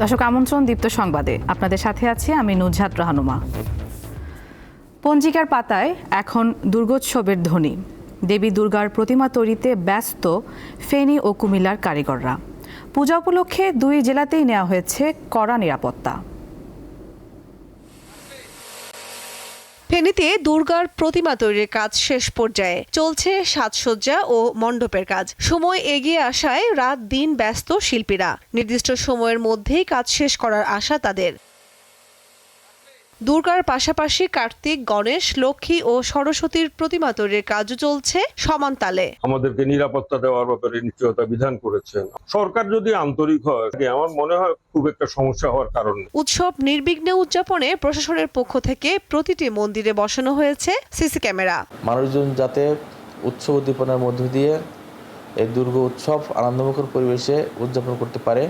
দর্শক, আমন্ত্রণ দীপ্ত সংবাদে। আপনাদের সাথে আছি আমি নুজহাত রাহানুমা। পঞ্জিকার পাতায় এখন দুর্গোৎসবের ধ্বনি। দেবী দুর্গার প্রতিমা তৈরিতে ব্যস্ত ফেনী ও কুমিল্লার কারিগররা। পূজা উপলক্ষে দুই জেলাতেই নেওয়া হয়েছে কড়া নিরাপত্তা। ফেনীতে দুর্গার প্রতিমা তৈরির কাজ শেষ পর্যায়ে চলছে সাজসজ্জা ও মণ্ডপের কাজ। সময় এগিয়ে আসায় রাত দিন ব্যস্ত শিল্পীরা। নির্দিষ্ট সময়ের মধ্যেই কাজ শেষ করার আশা তাদের। দুর্গার পাশাপাশি কার্তিক গণেশ লক্ষ্মী ও সরস্বতীর প্রতিমা তৈরির কাজও চলছে সমান তালে। আমাদেরকে নিরাপত্তা দেওয়ার ব্যাপারে নিশ্চয়তা বিধান করেছেন। সরকার যদি আন্তরিক হয় আমার মনে হয় খুব একটা সমস্যা হওয়ার কারণ উৎসব নির্বিঘ্নে উদযাপনে প্রশাসনের পক্ষ থেকে প্রতিটি মন্দিরে বসানো হয়েছে সিসি ক্যামেরা। মানুষজন যাতে উৎসব উদ্দীপনার মধ্য দিয়ে এই দুর্গ উৎসব আনন্দমুখর পরিবেশে উদযাপন করতে পারে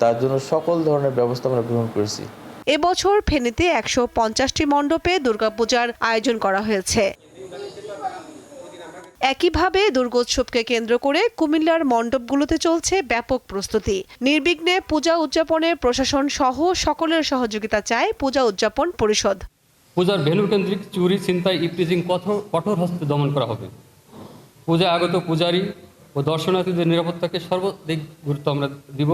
তার জন্য সকল ধরনের ব্যবস্থা আমরা গ্রহণ করেছি। এবছর ফেনীতে একশো পঞ্চাশটি মণ্ডপে দুর্গাপূজার আয়োজন করা হয়েছে। একইভাবে দুর্গোৎসবকে কেন্দ্র করে কুমিল্লার মণ্ডপগুলোতে চলছে ব্যাপক প্রস্তুতি। নির্বিঘ্নে পূজা উদযাপনে প্রশাসন সহ সকলের সহযোগিতা চায় পূজা উদযাপন পরিষদ। পূজার ভেন্যুকেন্দ্রিক চুরি, ছিনতাই, ইপটিজিং কঠোর কঠোর হস্তে দমন করা হবে। পূজা আগত পূজারী ও দর্শনার্থীদের নিরাপত্তাকে সর্বাধিক গুরুত্ব আমরা দিব।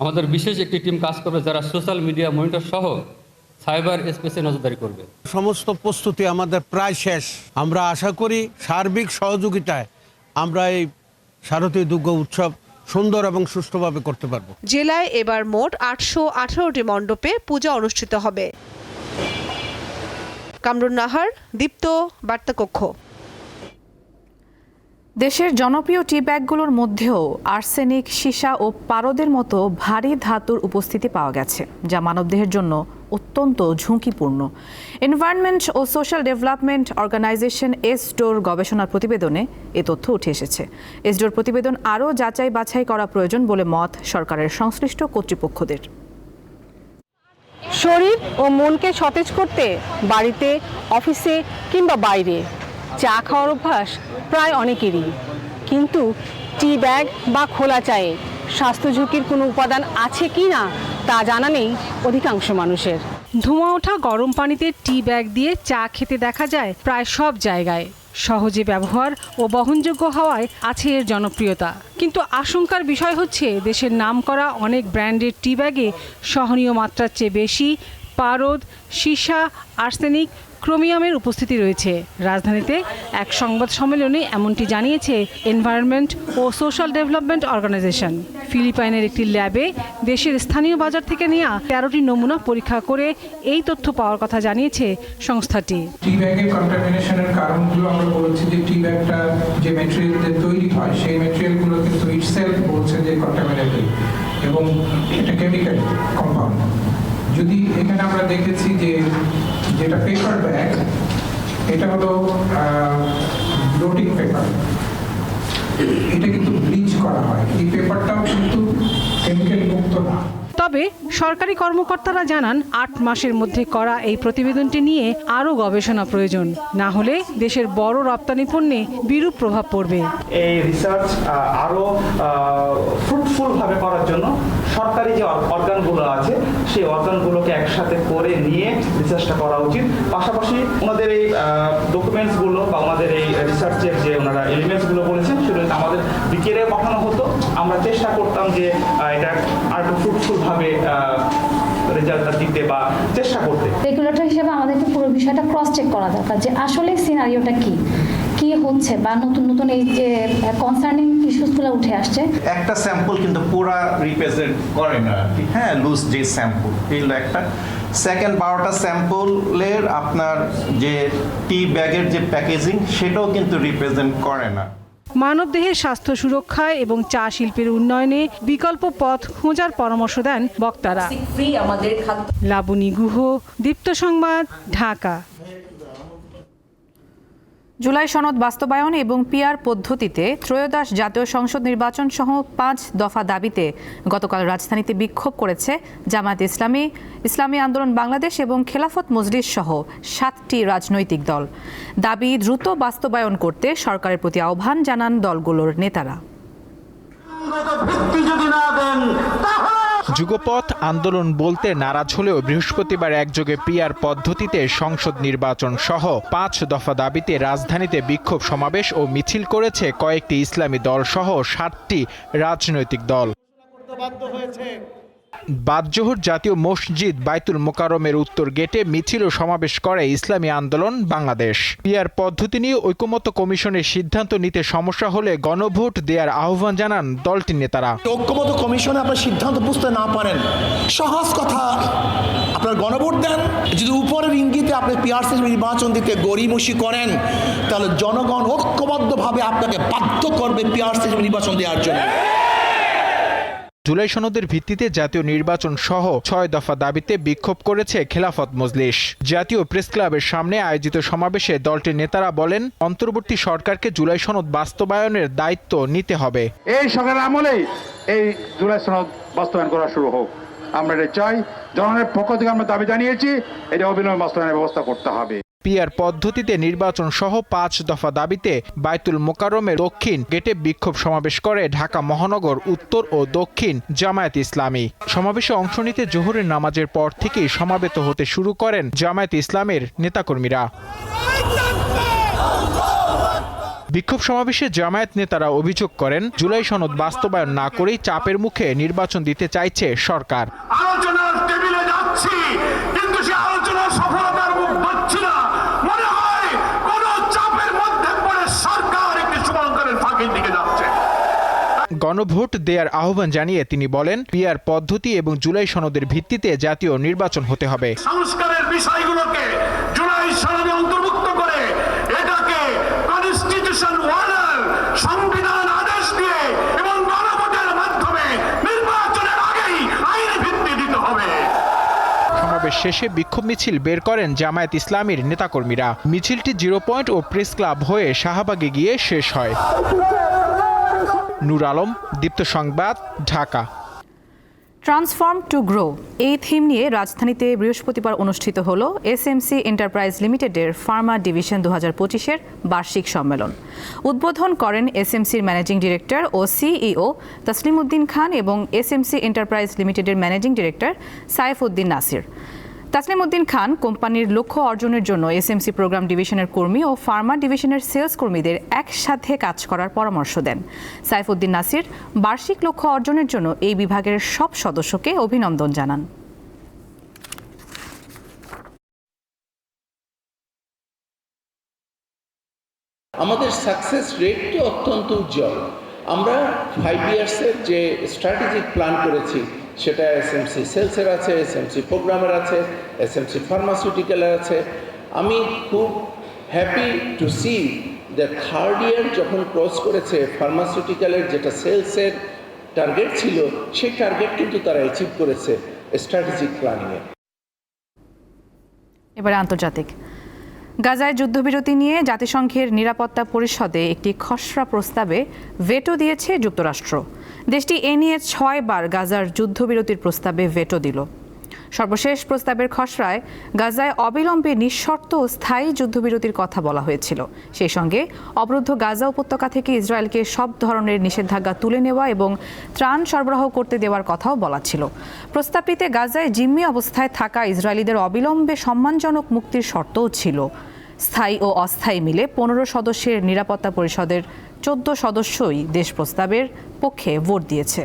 আমাদের বিশেষ একটি টিম কাজ করবে যারা সোশ্যাল মিডিয়া মনিটর সহ সাইবার স্পেসে নজরদারি করবে। সমস্ত প্রস্তুতি আমাদের প্রায় শেষ। আমরা আশা করি সার্বিক সহযোগিতায় আমরা এই শারদীয় দুর্গ উৎসব সুন্দর এবং সুষ্ঠুভাবে করতে পারব। জেলায় এবার মোট আটশো আঠারোটি মণ্ডপে পূজা অনুষ্ঠিত হবে। কামরুন নাহার দীপ্ত বার্তাকক্ষ। দেশের জনপ্রিয় টি ব্যাগগুলোর মধ্যেও আর্সেনিক, সীসা ও পারদের মতো ভারী ধাতুর উপস্থিতি পাওয়া গেছে, যা মানবদেহের জন্য অত্যন্ত ঝুঁকিপূর্ণ। এনভায়রনমেন্ট ও social development organisation ESDO গবেষণার প্রতিবেদনে এ তথ্য উঠে এসেছে। এস ডোর প্রতিবেদন আরও যাচাই বাছাই করা প্রয়োজন বলে মত সরকারের সংশ্লিষ্ট কর্তৃপক্ষদের। শরীর ও মনকে সতেজ করতে বাড়িতে, অফিসে কিংবা বাইরে চা খাওয়ার অভ্যাস প্রায় অনেকেরই। কিন্তু টি ব্যাগ বা খোলা চায়ে স্বাস্থ্য ঝুঁকির কোনো উপাদান আছে কি না, তা জানা নেই অধিকাংশ মানুষের। ধোঁয়া ওঠা গরম পানিতে টি ব্যাগ দিয়ে চা খেতে দেখা যায় প্রায় সব জায়গায়। সহজে ব্যবহার ও বহনযোগ্য হওয়ায় আছে এর জনপ্রিয়তা। কিন্তু আশঙ্কার বিষয় হচ্ছে, দেশের নাম করা অনেক ব্র্যান্ডের টি ব্যাগে সহনীয় মাত্রার চেয়ে বেশি পারদ, সীসা, আর্সেনিক ক্রোমিয়ামের উপস্থিতি রয়েছে। রাজধানীতে এক সংবাদ সম্মেলনে এমনটি জানিয়েছে এনভায়রনমেন্ট ও সোশ্যাল ডেভেলপমেন্ট অর্গানাইজেশন। ফিলিপাইনের একটি ল্যাবে দেশের স্থানীয় বাজার থেকে নেওয়া তেরোটি নমুনা পরীক্ষা করে এই তথ্য পাওয়ার কথা জানিয়েছে সংস্থাটি। এবং এটা কেমিক্যাল কম্পাউন্ড যদি এখানে আমরা দেখেছি যে যেটা পেপার ব্যাগ এটা হলো ব্লোটিং পেপার এটা কিন্তু ব্লিচ করা হয়। এই পেপারটাও কিন্তু কেমিক্যাল মুক্ত না। তবে সরকারি কর্মকর্তারা জানান আট মাসের মধ্যে করা এই প্রতিবেদনটি নিয়ে আরও গবেষণা প্রয়োজন। না হলে দেশের বড় রপ্তানি পণ্যে বিরূপ প্রভাব পড়বে। এই রিসার্চ আরও ফ্রুটফুলভাবে করার জন্য সরকারি যে অর্গানগুলো আছে, সেই অর্গানগুলোকে একসাথে করে নিয়ে রিসার্চটা করা উচিত। পাশাপাশি ওনাদের এই ডকুমেন্টসগুলো বা ওনাদের এই রিসার্চের যে ওনারা এলিমেন্টসগুলো বলেছেন, সেগুলো আমাদের বিকেলে পাঠানো হতো। আমরা চেষ্টা করতাম যে এটা আর একটু ফ্রুটফুলভাবে রেজাল্টটা দিতে বা চেষ্টা করতে। রেগুলেটর হিসেবে আমাদেরকে পুরো বিষয়টা ক্রস চেক করা দরকার যে আসলে সিনারিওটা কি। কি হচ্ছে বা নতুন নতুন এই যে কনসার্নিং ইস্যুসগুলো উঠে আসছে। একটা স্যাম্পল কিন্তু পুরা রিপ্রেজেন্ট করে না হ্যাঁ লুজ যে স্যাম্পল এই হলো একটা। সেকেন্ড বারোটা স্যাম্পলের আপনার যে টি ব্যাগের যে প্যাকেজিং সেটাও কিন্তু রিপ্রেজেন্ট করে না। মানবদেহের স্বাস্থ্য সুরক্ষায় এবং চা শিল্পের উন্নয়নে বিকল্প পথ খোঁজার পরামর্শ দেন বক্তারা। লাবণী গুহ দীপ্ত সংবাদ ঢাকা। জুলাই সনদ বাস্তবায়ন এবং পিআর পদ্ধতিতে ত্রয়োদশ জাতীয় সংসদ নির্বাচন সহ পাঁচ দফা দাবিতে গতকাল রাজধানীতে বিক্ষোভ করেছে জামায়াত ইসলামী ইসলামী আন্দোলন বাংলাদেশ এবং খেলাফত মজলিস সহ সাতটি রাজনৈতিক দল। দাবি দ্রুত বাস্তবায়ন করতে সরকারের প্রতি আহ্বান জানান দলগুলোর নেতারা। যুগপথ আন্দোলন বলতে নারাজ হলেও বৃহস্পতিবার একযোগে পিয়ার পদ্ধতিতে সংসদ নির্বাচন সহ পাঁচ দফা দাবিতে রাজধানীতে বিক্ষোভ সমাবেশ ও মিছিল করেছে কয়েকটি ইসলামী দল সহ ষাটটি রাজনৈতিক দল। বাদজোহর জাতীয় মসজিদ বাইতুল মোকারমের উত্তর গেটে মিছিল ও সমাবেশ করে ইসলামী আন্দোলন বাংলাদেশ। পিয়ার পদ্ধতি নিয়ে ঐকমত্য কমিশনের সিদ্ধান্ত নিতে সমস্যা হলে গণভোট দেওয়ার আহ্বান জানান দলটির নেতারা। ঐক্যমত কমিশনে আপনার সিদ্ধান্ত বুঝতে না পারেন, সহজ কথা, আপনার গণভোট দেন। যদি উপরের ইঙ্গিতে আপনি পিআরসি নির্বাচন দিতে গড়িমসি করেন, তাহলে জনগণ ঐক্যবদ্ধভাবে আপনাকে বাধ্য করবে পিআরসি নির্বাচন দেওয়ার জন্য। জুলাই সনদের ভিত্তিতে জাতীয় নির্বাচন সহ ছয় দফা দাবিতে বিক্ষোভ করেছে খেলাফত মজলিস। জাতীয় প্রেস ক্লাবের সামনে আয়োজিত সমাবেশে দলটির নেতারা বলেন, অন্তর্বর্তী সরকারকে জুলাই সনদ বাস্তবায়নের দায়িত্ব নিতে হবে। এই সরকারের আমলেই এই জুলাই সনদ বাস্তবায়ন করা শুরু হোক। আমরা এটা চাই, জনগণের পক্ষ থেকে আমরা দাবি জানিয়েছি, এটা অবিলম্বে বাস্তবায়নের ব্যবস্থা করতে হবে। পিয়ার পদ্ধতিতে নির্বাচন সহ পাঁচ দফা দাবিতে বাইতুল মোকারমের দক্ষিণ গেটে বিক্ষোভ সমাবেশ করে ঢাকা মহানগর উত্তর ও দক্ষিণ জামায়াত ইসলামী। সমাবেশে অংশ নিতে জোহরের নামাজের পর থেকেই সমাবেত হতে শুরু করেন জামায়াত ইসলামের নেতাকর্মীরা। বিক্ষোভ সমাবেশে জামায়াত নেতারা অভিযোগ করেন, জুলাই সনদ বাস্তবায়ন না করেই চাপের মুখে নির্বাচন দিতে চাইছে সরকার। আলোচনার টেবিলে যাচ্ছি কিন্তু সে আলোচনার সফলতার মুখ পাচ্ছি না মনে হয় কোন চাপের মধ্যে পড়ে সরকার একটি শুভঙ্করের ফাঁকির দিকে যাচ্ছে গণভোট দেওয়ার আহ্বান জানিয়ে তিনি বলেন পিয়ার পদ্ধতি এবং জুলাই সনদের ভিত্তিতে জাতীয় নির্বাচন হতে হবে। সংস্কারের বিষয়গুলোকে জুলাই সনদে অন্তর্ভুক্ত করে এটাকে কনস্টিটিউশন সংবিধান আদেশ দিয়ে এবং গণভোটের মাধ্যমে নির্বাচনের আগেই আইনি ভিত্তি দিতে হবে। সমাবেশ শেষে বিক্ষোভ মিছিল বের করেন জামায়াত ইসলামীর নেতাকর্মীরা। মিছিলটি জিরো পয়েন্ট ও প্রেস ক্লাব হয়ে শাহবাগে গিয়ে শেষ হয়। নূর আলম, দীপ্ত সংবাদ, ঢাকা। ট্রান্সফর্ম টু গ্রো, এই থিম নিয়ে রাজধানীতে বৃহস্পতিবার অনুষ্ঠিত হল এসএমসি এন্টারপ্রাইজ লিমিটেডের ফার্মা ডিভিশন দু হাজার পঁচিশের বার্ষিক সম্মেলন। উদ্বোধন করেন এসএমসির ম্যানেজিং ডিরেক্টর ও সিইও তসলিম উদ্দিন খান এবং এসএমসি এন্টারপ্রাইজ লিমিটেডের ম্যানেজিং ডিরেক্টর সাইফ উদ্দিন নাসির। তাসলিম উদ্দিন খান কোম্পানির লক্ষ্য অর্জনের জন্য এসএমসি প্রোগ্রাম ডিভিশনের কর্মী ও ফার্মা ডিভিশনের সেলস কর্মীদের একসাথে কাজ করার পরামর্শ দেন। সাইফুদ্দিন নাসির, বার্ষিক লক্ষ্য অর্জনের জন্য এই বিভাগের সব সদস্যকে অভিনন্দন জানান। আমাদের সাকসেস রেটটি অত্যন্ত উজ্জ্বল। আমরা ফাইভ ইয়ার্সের যে স্ট্র্যাটেজিক প্ল্যান করেছি সেটা এস এসএমসি সেলসের আছে এস এসএমসি প্রোগ্রামের আছে এস এসএমসি ফার্মাসিউটিক্যালের আছে। আমি খুব happy to see the third year যখন ক্রস করেছে ফার্মাসিউটিক্যালের যেটা সেলসের টার্গেট ছিল, সেই টার্গেট কিন্তু তারা অ্যাচিভ করেছে স্ট্র্যাটেজিক প্ল্যানিংয়ে এবারে আন্তর্জাতিক। গাজায় যুদ্ধবিরতি নিয়ে জাতিসংঘের নিরাপত্তা পরিষদে একটি খসড়া প্রস্তাবে ভেটো দিয়েছে যুক্তরাষ্ট্র। দেশটি এ নিয়ে ছয়বার গাজার যুদ্ধবিরতির প্রস্তাবে ভেটো দিল। সর্বশেষ প্রস্তাবের খসড়ায় গাজায় অবিলম্বে নিঃশর্ত স্থায়ী যুদ্ধবিরতির কথা বলা হয়েছিল। সেই সঙ্গে অবরুদ্ধ গাজা উপত্যকা থেকে ইসরায়েলকে সব ধরনের নিষেধাজ্ঞা তুলে নেওয়া এবং ত্রাণ সরবরাহ করতে দেওয়ার কথাও বলা ছিল। প্রস্তাবটিতে গাজায় জিম্মি অবস্থায় থাকা ইসরায়েলিদের অবিলম্বে সম্মানজনক মুক্তির শর্তও ছিল। স্থায়ী ও অস্থায়ী মিলে পনেরো সদস্যের নিরাপত্তা পরিষদের চোদ্দ সদস্যই দেশ প্রস্তাবের পক্ষে ভোট দিয়েছে।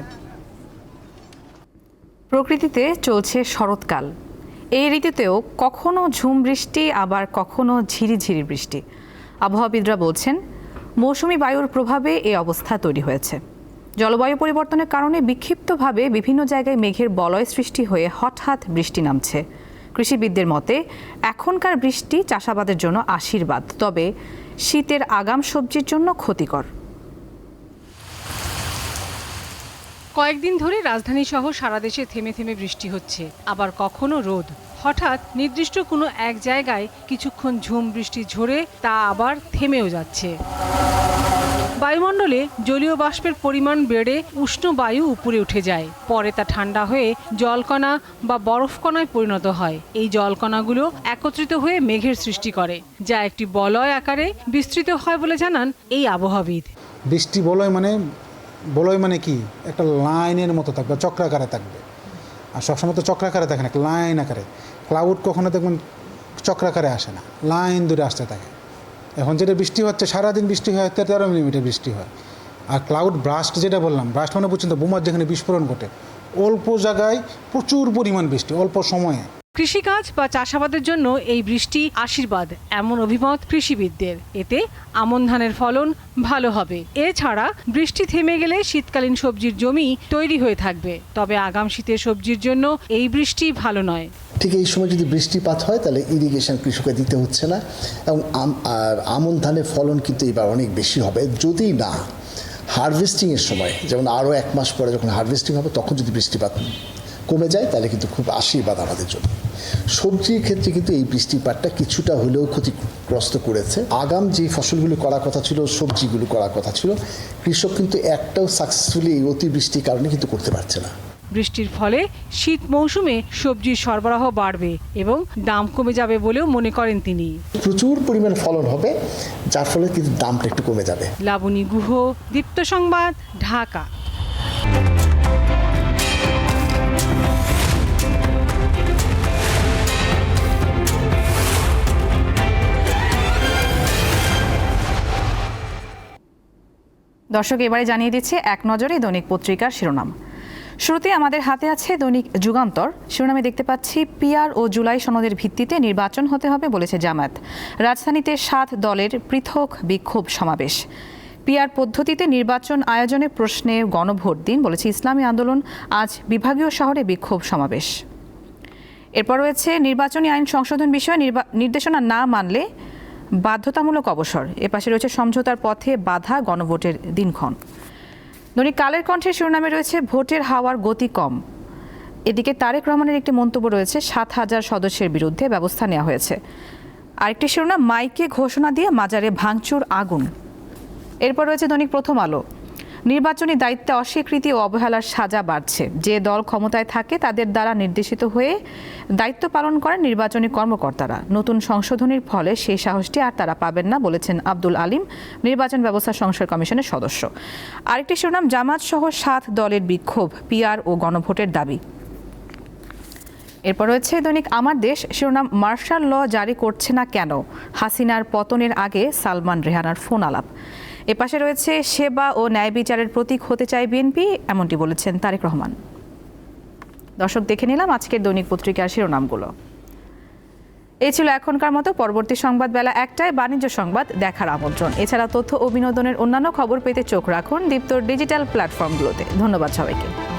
প্রকৃতিতে চলছে শরৎকাল। এই ঋতুতেও কখনো ঝুম বৃষ্টি, আবার কখনো ঝিরিঝিরি বৃষ্টি। আবহাওয়াবিদরা বলছেন, মৌসুমি বায়ুর প্রভাবে এই অবস্থা তৈরি হয়েছে। জলবায়ু পরিবর্তনের কারণে বিক্ষিপ্তভাবে বিভিন্ন জায়গায় মেঘের বলয় সৃষ্টি হয়ে হঠাৎ বৃষ্টি নামছে। কৃষিবিদদের মতে, এখনকার বৃষ্টি চাষাবাদের জন্য আশীর্বাদ, তবে শীতের আগাম সবজির জন্য ক্ষতিকর। কয়েকদিন ধরে রাজধানী সহ সারা দেশে থেমে থেমে বৃষ্টি হচ্ছে। আবার কখনো রোদ। হঠাৎ নির্দিষ্ট কোনো এক জায়গায় কিছুক্ষণ ঝুম বৃষ্টি ঝরে তা আবার থেমেও যাচ্ছে। বায়ুমণ্ডলে জলীয় বাষ্পের পরিমাণ বেড়ে উষ্ণ বায়ু উপরে উঠে যায়। পরে তা ঠান্ডা হয়ে জলকণা বা বরফকণায় পরিণত হয়। এই জলকণাগুলো একত্রিত হয়ে মেঘের সৃষ্টি করে, যা একটি বলয় আকারে বিস্তৃত হয় বলে জানান এই আবহাওয়াবিদ। বৃষ্টি বলয় মানে বলয় মানে কি? একটা লাইনের মতো থাকবে, চক্রাকারে থাকবে। আর সবসময় তো চক্রাকারে থাকে না, লাইন আকারে। ক্লাউড কখনো দেখবেন চক্রাকারে আসে না, লাইন দূরে আসতে থাকে। এখন যেটা বৃষ্টি হচ্ছে, সারাদিন বৃষ্টি হয়, তেরো মিলিমিটার বৃষ্টি হয়। আর ক্লাউড ব্রাস্ট যেটা বললাম, ব্রাস্ট মানে পর্যন্ত বোমার যেখানে বিস্ফোরণ ঘটে, অল্প জায়গায় প্রচুর পরিমাণ বৃষ্টি, অল্প সময়ে। কৃষিকাজ বা চাষাবাদের জন্য এই বৃষ্টি আশীর্বাদ, এমন অভিমত কৃষিবিদদের। এতে আমন ধানের ফলন ভালো হবে। এছাড়া বৃষ্টি থেমে গেলে শীতকালীন সবজির জমি তৈরি হয়ে থাকবে। তবে আগাম শীতের সবজির জন্য এই বৃষ্টি ভালো নয়। ঠিক এই সময় যদি বৃষ্টিপাত হয়, তাহলে ইরিগেশন কৃষককে দিতে হচ্ছে না। এবং আর আমন ধানের ফলন কিন্তু এবার অনেক বেশি হবে। যদি না হারভেস্টিংয়ের সময়, যেমন আরও এক মাস পরে যখন হারভেস্টিং হবে, তখন যদি বৃষ্টিপাত কমে যায় তাহলে কিন্তু খুব আশীর্বাদ আমাদের জন্য। সবজির ক্ষেত্রে কিন্তু এই বৃষ্টিপাতটা কিছুটা হলেও ক্ষতিগ্রস্ত করেছে। আগাম যে ফসলগুলো করার কথা ছিল সবজিগুলো করার কথা ছিল কৃষক কিন্তু একটাও সাকসেসফুলি এই অতিবৃষ্টির কারণে কিন্তু করতে পারছে না। বৃষ্টির ফলে শীত মৌসুমে সবজির সরবরাহ বাড়বে এবং দাম কমে যাবে বলেও মনে করেন তিনি। প্রচুর পরিমাণ ফলন হবে যার ফলে কিন্তু দামটা একটু কমে যাবে। লাবণী গুহ দীপ্ত সংবাদ ঢাকা। দর্শক এবারে জানিয়ে দিচ্ছে এক নজরে দৈনিক পত্রিকার শিরোনাম। শুরুতে আমাদের হাতে আছে দৈনিক যুগান্তর। শিরোনামে দেখতে পাচ্ছি, পিআর ও জুলাই সনদের ভিত্তিতে নির্বাচন হতে হবে বলেছে জামায়াত। রাজধানীতে সাত দলের পৃথক বিক্ষোভ সমাবেশ। পিআর পদ্ধতিতে নির্বাচন আয়োজনে প্রশ্নে গণভোট দিন বলেছে ইসলামী আন্দোলন। আজ বিভাগীয় শহরে বিক্ষোভ সমাবেশ। এরপর রয়েছে নির্বাচনী আইন সংশোধন বিষয়ে নির্দেশনা না মানলে বাধ্যতামূলক অবসর। এ পাশে রয়েছে সমঝোতার পথে বাধা গণভোটের দিনক্ষণ। দৈনিক কালের কণ্ঠের শিরোনামে রয়েছে, ভোটের হাওয়ার গতি কম। এদিকে তারেক রহমানের একটি মন্তব্য রয়েছে, সাত হাজার সদস্যের বিরুদ্ধে ব্যবস্থা নেওয়া হয়েছে। আরেকটি শিরোনাম, মাইকে ঘোষণা দিয়ে মাজারে ভাঙচুর আগুন। এরপর রয়েছে দৈনিক প্রথম আলো। নির্বাচনী দায়িত্বে অস্বীকৃতি ও অবহেলার সাজা বাড়ছে। যে দল ক্ষমতায় থাকে তাদের দ্বারা নির্দেশিত হয়ে দায়িত্ব পালন করেন নির্বাচনী কর্মকর্তারা। নতুন সংশোধনীর ফলে সেই সাহসটি আর তারা পাবেন না বলেছেন আব্দুল আলিম, নির্বাচন ব্যবস্থা সংস্কার কমিশনের সদস্য। আরেকটি শিরোনাম জামাত সহ সাত দলের বিক্ষোভ, পিআর ও গণভোটের দাবি। এরপর রয়েছে দৈনিক আমার দেশ, শিরোনাম, মার্শাল ল জারি করছে না কেন? হাসিনার পতনের আগে সালমান রেহানার ফোন আলাপ। এপাশে রয়েছে সেবা ও ন্যায় বিচারের প্রতীক হতে চায় বিএনপি, এমনটি বলেছেন তারেক রহমান। দর্শক দেখে নিলাম আজকের দৈনিক পত্রিকার শিরোনামগুলো। এই ছিল এখনকার মতো, পরবর্তী সংবাদ বেলা একটায় বাণিজ্য সংবাদ, দেখার আমন্ত্রণ। এছাড়া তথ্য ও বিনোদনের অন্যান্য খবর পেতে চোখ রাখুন দীপ্তর ডিজিটাল প্ল্যাটফর্মগুলোতে। ধন্যবাদ সবাইকে।